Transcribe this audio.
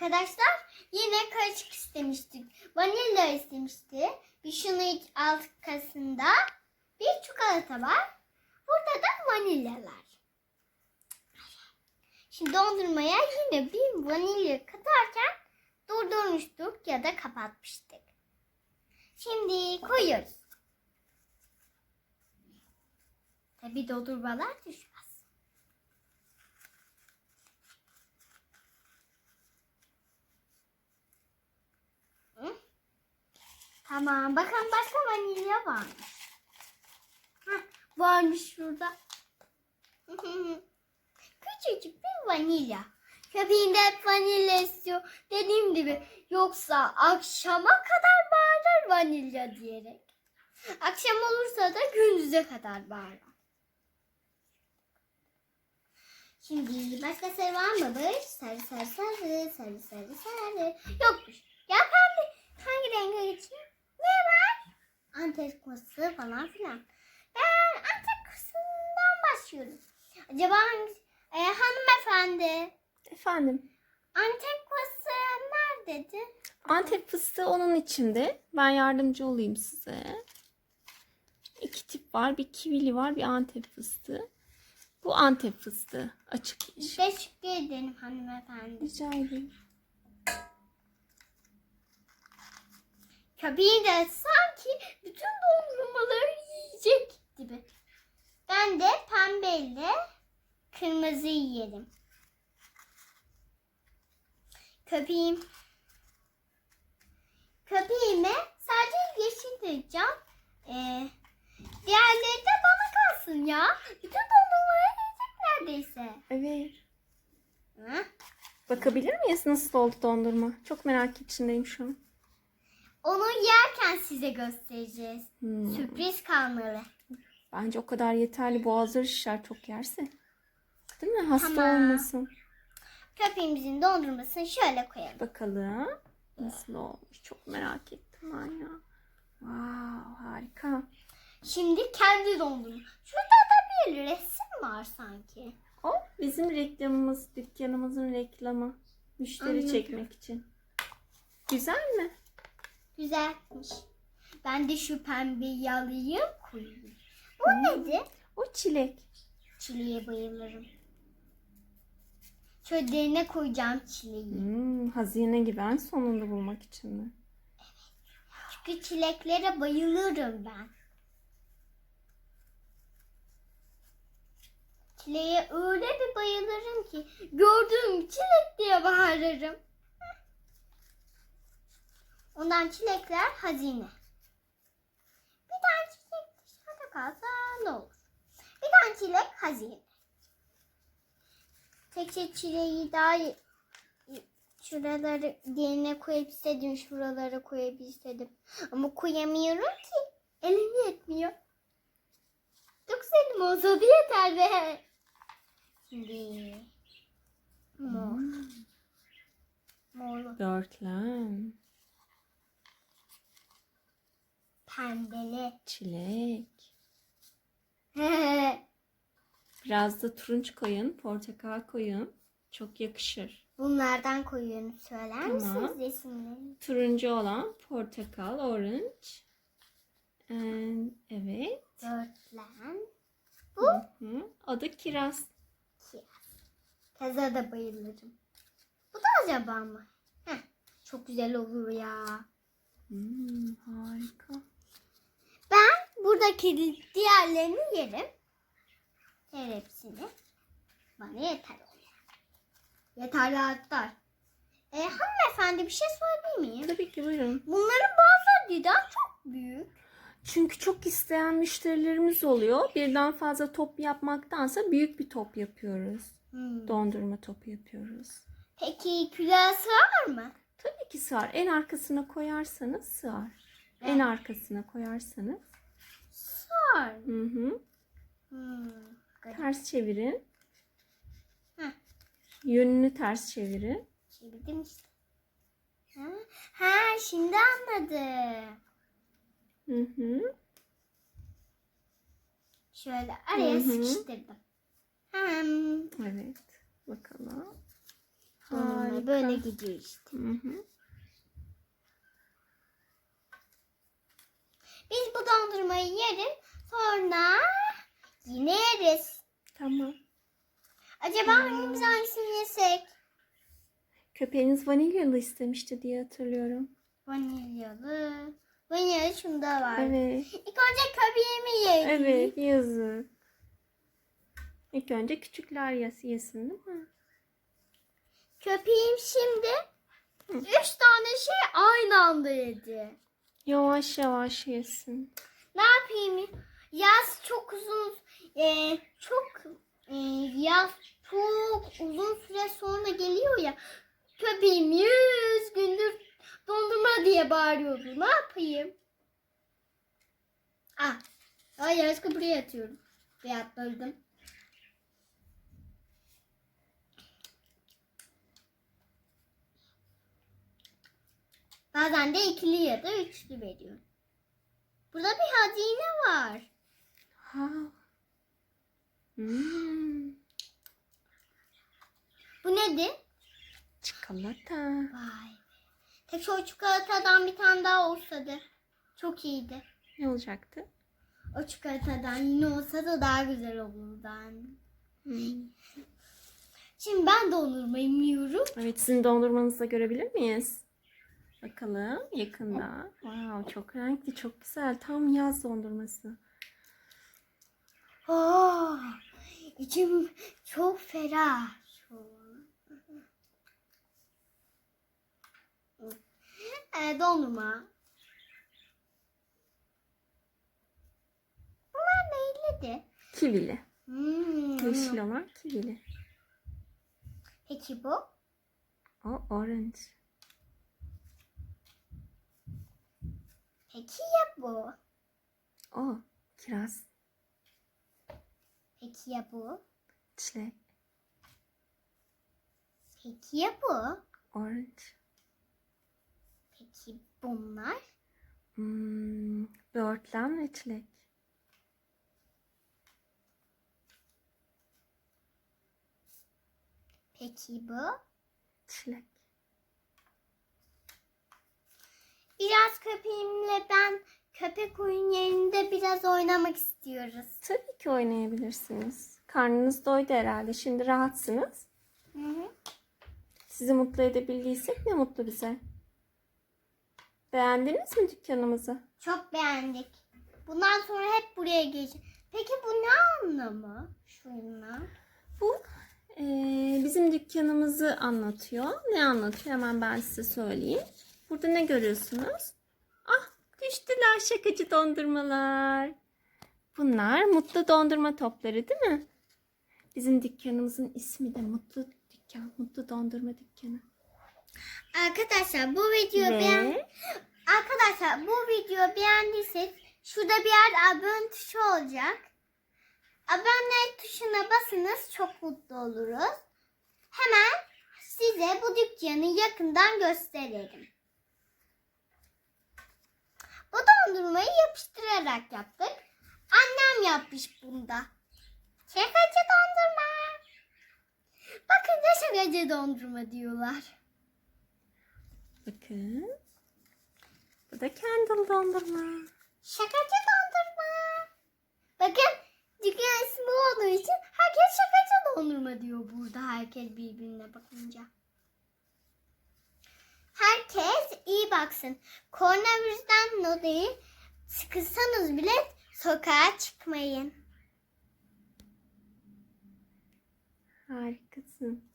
Arkadaşlar yine karışık istemiştik. Vanilya istemişti. Bir şunu iç alt kasında bir çikolata var. Burada da vanilyalar. Şimdi dondurmaya yine bir vanilya katarken durdurmuştuk ya da kapatmıştık. Şimdi koyuyoruz. Tabii dondurmalar düşmez. Tamam. Bakın başka vanilya varmış. Heh, varmış şurada. Küçücük bir vanilya. Köpeğim de hep vanilya istiyor. Dediğim gibi yoksa akşama kadar bağırır vanilya diyerek. Akşam olursa da gündüze kadar bağırır. Şimdi başka sarı var mı? Sarı sarı sarı sarı sarı sarı. Yokmuş. Ya pembe. Hangi renge geçeyim? Ne var? Antep kuması falan filan. Ben Antep kumasından başlıyorum. Acaba hangisi? Ee, hanımefendi. Efendim, Antep kuması neredeydi? Antep fıstığı onun içinde. Ben yardımcı olayım size. İki tip var. Bir kivili var, bir Antep fıstığı. Bu Antep fıstığı. Açık. Teşekkür ederim hanımefendi. Rica ederim. Köpeği de sanki bütün dondurmaları yiyecek gibi. Ben de pembeyle kırmızı yiyelim. Köpeğim köpeğime sadece yeşil vereceğim. Ee, diğerleri de bana kalsın ya. Bütün dondurmaları yiyecek neredeyse. Evet. Hı? Bakabilir miyiz nasıl oldu dondurma? Çok merak içindeyim şu an. Onu yerken size göstereceğiz. Hmm. Sürpriz kalmalı. Bence o kadar yeterli. Boğazları şişer çok yerse. Değil mi? Hasta Tamam. olmasın. Köpeğimizin dondurmasını şöyle koyalım. Bakalım nasıl olmuş. Çok merak ettim ben ya. Wow, harika. Şimdi kendi dondurma. Şurada da bir resim var sanki. O bizim reklamımız, dükkanımızın reklamı. Müşteri Anladım. çekmek için. Güzel mi? Güzelmiş. Ben de şu pembeyi alayım koyayım. Bu nedir? O çilek. Çileğe bayılırım. Şöyle derine koyacağım çileği. Hmm, hazine gibi en sonunda bulmak için mi? Çünkü çileklere bayılırım ben. Çileğe öyle bir bayılırım ki gördüğüm çilek diye bağırırım. Ondan çilekler hazine. Bir tane çilek dışarıda kalsa ne olur? Bir tane çilek hazine. Tek şey çileği daha şuraları yerine koyup istedim. Şuralara koyup istedim. Ama koyamıyorum ki. Elim yetmiyor. Çok elim olsa da yeter be. Şimdi mor. Mor. Dörtlen. Pembeli. Çilek. Biraz da turunç koyun, portakal koyun. Çok yakışır. Bunlardan koyuyorum. Söyler Tamam. misiniz resimleri? Turuncu olan portakal, orange. Ee, evet. Dörtlen. Hı hı. O da kiraz. Kiraz. Kaza da bayılırım. Bu da acaba mı? Heh, çok güzel olur ya. Hmm, harika. Buradaki diğerlerini yerim. Yer hepsini. Bana yeter o ya. Yeterli artar. E, hanımefendi bir şey sorabilir miyim? Tabii ki buyurun. Bunların bazıları neden çok büyük? Çünkü çok isteyen müşterilerimiz oluyor. Birden fazla top yapmaktansa büyük bir top yapıyoruz. Hmm. Dondurma topu yapıyoruz. Peki külah sığar mı? Tabii ki sığar. En arkasına koyarsanız sığar. En arkasına koyarsanız. Sığar. Hı hı. Hmm. Ters çevirin. Heh. Yönünü ters çevirin. Çevirdim işte. Ha? ha şimdi anladım. Hı hı. Şöyle araya Hı hı. sıkıştırdım. Hmm. Evet. Bakalım. Da böyle gidiyor işte. Hı hı. Biz bu dondurmayı yerim. Sonra yine yeriz. Tamam. Acaba hangimiz hangisini yesek? Köpeğiniz vanilyalı istemişti diye hatırlıyorum. Vanilyalı. Vanilyalı şunda var. Evet. İlk önce köpeğimi yiyelim. Evet yazık. İlk önce küçükler yes- yesin değil mi? Köpeğim şimdi üç tane şey aynı anda yedi. Yavaş yavaş yesin. Ne yapayım? Yaz çok uzun, e, çok e, yaz çok uzun süre sonra geliyor ya. Köpeğim yüz gündür dondurma diye bağırıyordu. Ne yapayım? Ah, ay yanlışlıkla buraya atıyorum. Ve atladım. Bazen de ikili ya da üçlü veriyorum. Burada bir hazine var. Ha. Hmm. Bu nedir? Çikolata. Vay. Tek şu çikolatadan bir tane daha olsaydı. Çok iyiydi. Ne olacaktı? O çikolatadan yine olsa da daha güzel olurdu anne. Hmm. Şimdi ben dondurma yiyorum. Evet sizin dondurmanızı da görebilir miyiz? Bakalım yakında. Wow çok renkli çok güzel. Tam yaz dondurması. Oh, içim çok ferah. an. Ee, dondurma. Bunlar neyliydi? Kivili. Hmm. Yeşil olan kivili. Peki bu? O orange. Peki ya bu? O kiraz. Peki ya bu? Çilek. Peki ya bu? Orange. Peki bunlar? Hmm, böğürtlen ve çilek. Peki bu? Çilek. Biraz köpeğimle ben köpek oyun yerinde biraz oynamak istiyoruz. Tabii ki oynayabilirsiniz. Karnınız doydu herhalde. Şimdi rahatsınız. Hı hı. Sizi mutlu edebildiysek ne mutlu bize. Beğendiniz mi dükkanımızı? Çok beğendik. Bundan sonra hep buraya geleceğiz. Peki bu ne anlamı? Şunlar. Bu eee, bizim dükkanımızı anlatıyor. Ne anlatıyor hemen ben size söyleyeyim. Burada ne görüyorsunuz? Düştüler şakacı dondurmalar. Bunlar mutlu dondurma topları değil mi? Bizim dükkanımızın ismi de Mutlu Dükkan, Mutlu Dondurma Dükkanı. Arkadaşlar bu beğen... Ve Arkadaşlar bu videoyu beğendiyseniz şurada bir yer abone tuşu olacak. Abone tuşuna basınız çok mutlu oluruz. Hemen size bu dükkanı yakından gösterelim. Bu dondurmayı yapıştırarak yaptık. Annem yapmış bunda. Şakacı dondurma. Bakınca şakacı dondurma diyorlar. bakın. Bu da candle dondurma. Şakacı dondurma. Bakın dükkan ismi olduğu için herkes şakacı dondurma diyor burada herkes birbirine bakınca. Herkes iyi baksın. Koronavirüsten dolayı sıkılsanız bile sokağa çıkmayın. Harikasın.